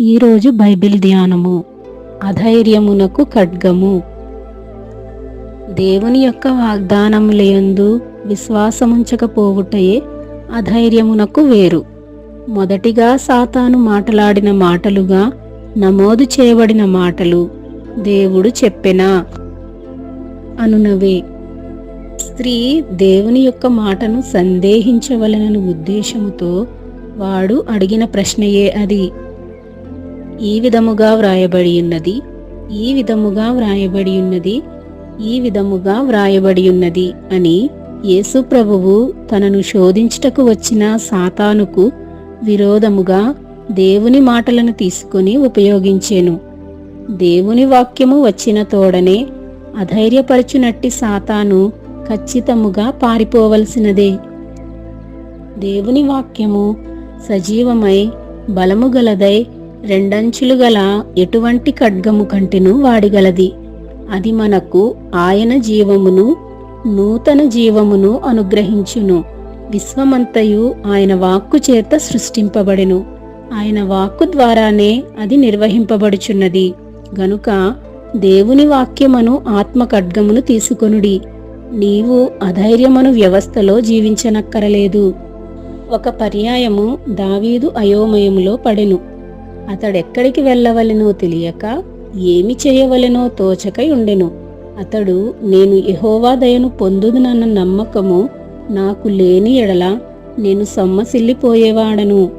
ఈరోజు బైబిల్ ధ్యానము. అధైర్యమునకు ఖడ్గము. దేవుని యొక్క వాగ్దానములయందు విశ్వాసముంచకపోవుటయే అధైర్యమునకు వేరు. మొదటిగా సాతాను మాటలాడిన మాటలుగా నమోదు చేయబడిన మాటలు దేవుడు చెప్పెనా? అనునవే స్త్రీ దేవుని యొక్క మాటను సందేహించవలనని ఉద్దేశముతో వాడు అడిగిన ప్రశ్నయే అది. ఈ విధముగా వ్రాయబడి ఉన్నది ఈ విధముగా వ్రాయబడి ఉన్నది ఈ విధముగా వ్రాయబడి ఉన్నది అని యేసు ప్రభువు తనను శోధించుటకు వచ్చిన సాతానుకు విరోధముగా దేవుని మాటలను తీసుకొని ఉపయోగించెను. దేవుని వాక్యము వచ్చిన తోడనే అధైర్యపరచునట్టి సాతాను ఖచ్చితముగా పారిపోవలసినదే. దేవుని వాక్యము సజీవమై బలము గలదై రెండంచులు గల ఎటువంటి ఖడ్గము కంటెను వాడిగలది. అది మనకు ఆయన జీవమును నూతన జీవమును అనుగ్రహించును. విశ్వమంతయు ఆయన వాక్కు చేత సృష్టింపబడెను. ఆయన వాక్కు ద్వారానే అది నిర్వహింపబడుచున్నది. గనుక దేవుని వాక్యమను ఆత్మ ఖడ్గమును తీసుకొనుడి. నీవు అధైర్యమను వ్యవస్థలో జీవించనక్కరలేదు. ఒక పర్యాయము దావీదు అయోమయములో పడెను. అతడెక్కడికి వెళ్ళవలెనో తెలియక ఏమి చేయవలెనో తోచకై ఉండెను. అతడు నేను యెహోవా దయను పొందుదునన్న నమ్మకము నాకు లేని ఎడల నేను సొమ్మసిల్లిపోయేవాడను.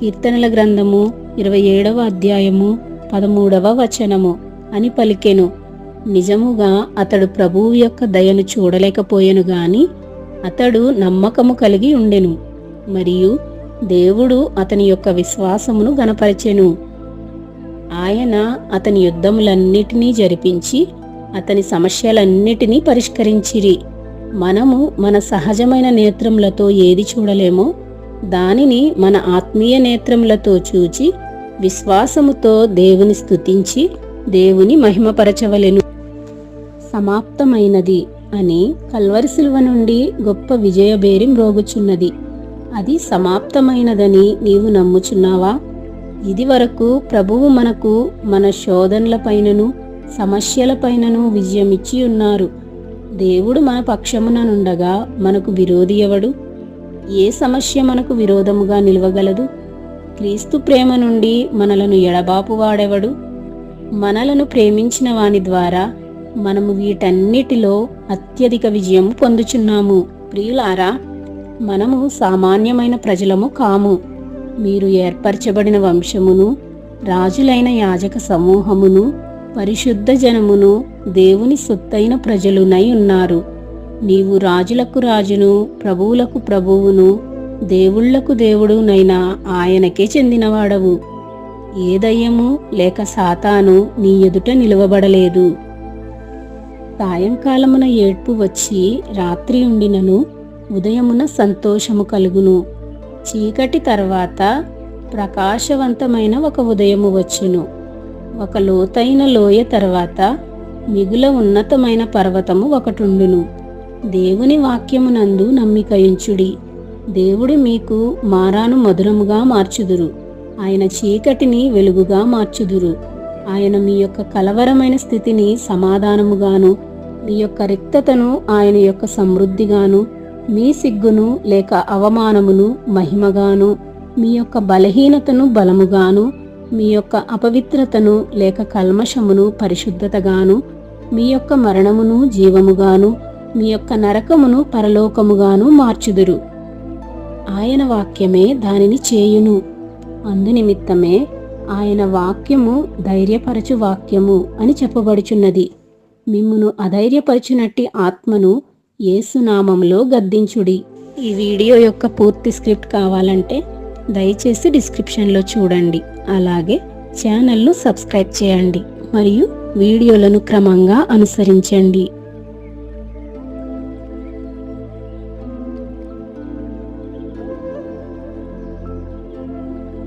కీర్తనల గ్రంథము ఇరవై ఏడవ అధ్యాయము పదమూడవ వచనము అని పలికెను. నిజముగా అతడు ప్రభువు యొక్క దయను చూడలేకపోయెను గాని అతడు నమ్మకము కలిగి ఉండెను. మరియు దేవుడు అతని యొక్క విశ్వాసమును గనపరిచెను ఆయన అతని యుద్ధములన్నిటినీ జరిపించి అతని సమస్యలన్నిటినీ పరిష్కరించిరి. మనము మన సహజమైన నేత్రములతో ఏది చూడలేమో దానిని మన ఆత్మీయ నేత్రములతో చూచి విశ్వాసముతో దేవుని స్థుతించి దేవుని మహిమపరచవలెను. సమాప్తమైనది అని కల్వరి శిలువ నుండి గొప్ప విజయబేరి మ్రోగుచున్నది. అది సమాప్తమైనదని నీవు నమ్ముచున్నావా? ఇది వరకు ప్రభువు మనకు మన శోధనలపైనను సమస్యలపైనను విజయమిచ్చి ఉన్నారు దేవుడు మన పక్షమున నుండగా మనకు విరోధి ఎవడు? ఏ సమస్య మనకు విరోధముగా నిలవగలదు? క్రీస్తు ప్రేమ నుండి మనలను ఎడబాపు వాడెవడు? మనలను ప్రేమించిన వాని ద్వారా మనము వీటన్నిటిలో అత్యధిక విజయం పొందుచున్నాము. ప్రియులారా మనము సామాన్యమైన ప్రజలము కాము. మీరు ఏర్పరచబడిన వంశమును రాజులైన యాజక సమూహమును పరిశుద్ధ జనమును దేవుని సొత్తైన ప్రజలునై ఉన్నారు. నీవు రాజులకు రాజును ప్రభువులకు ప్రభువును దేవుళ్ళకు దేవుడునైనా ఆయనకే చెందినవాడవు. ఏ దయ్యము లేక సాతాను నీ ఎదుట నిలువబడలేదు. సాయంకాలమున ఏడ్పు వచ్చి రాత్రి ఉండినను ఉదయమున సంతోషము కలుగును. చీకటి తర్వాత ప్రకాశవంతమైన ఒక ఉదయము వచ్చును. ఒక లోతైన లోయ తర్వాత మిగుల ఉన్నతమైన పర్వతము ఒకటుండును. దేవుని వాక్యమునందు నమ్మికయుంచుడి. దేవుడు మీకు మారాను మధురముగా మార్చుదురు. ఆయన చీకటిని వెలుగుగా మార్చుదురు. ఆయన మీ యొక్క కలవరమైన స్థితిని సమాధానముగాను మీ యొక్క రిక్తతను ఆయన యొక్క సమృద్ధిగాను మీ సిగ్గును లేక అవమానమును మహిమగాను మీ యొక్క బలహీనతను బలముగాను మీ యొక్క అపవిత్రతను లేక కల్మషమును పరిశుద్ధతగాను మీ యొక్క మరణమును జీవముగాను మీ యొక్క నరకమును పరలోకముగాను మార్చుదురు. ఆయన వాక్యమే దానిని చేయును. అందునిమిత్తమే ఆయన వాక్యము ధైర్యపరచు వాక్యము అని చెప్పబడుచున్నది. మిమ్మును అధైర్యపరచునట్టి ఆత్మను ఏసునామంలో గద్దించుడి. ఈ వీడియో యొక్క పూర్తి స్క్రిప్ట్ కావాలంటే దయచేసి డిస్క్రిప్షన్లో చూడండి. అలాగే ఛానల్ను సబ్స్క్రైబ్ చేయండి. మరియు వీడియోలను క్రమంగా అనుసరించండి.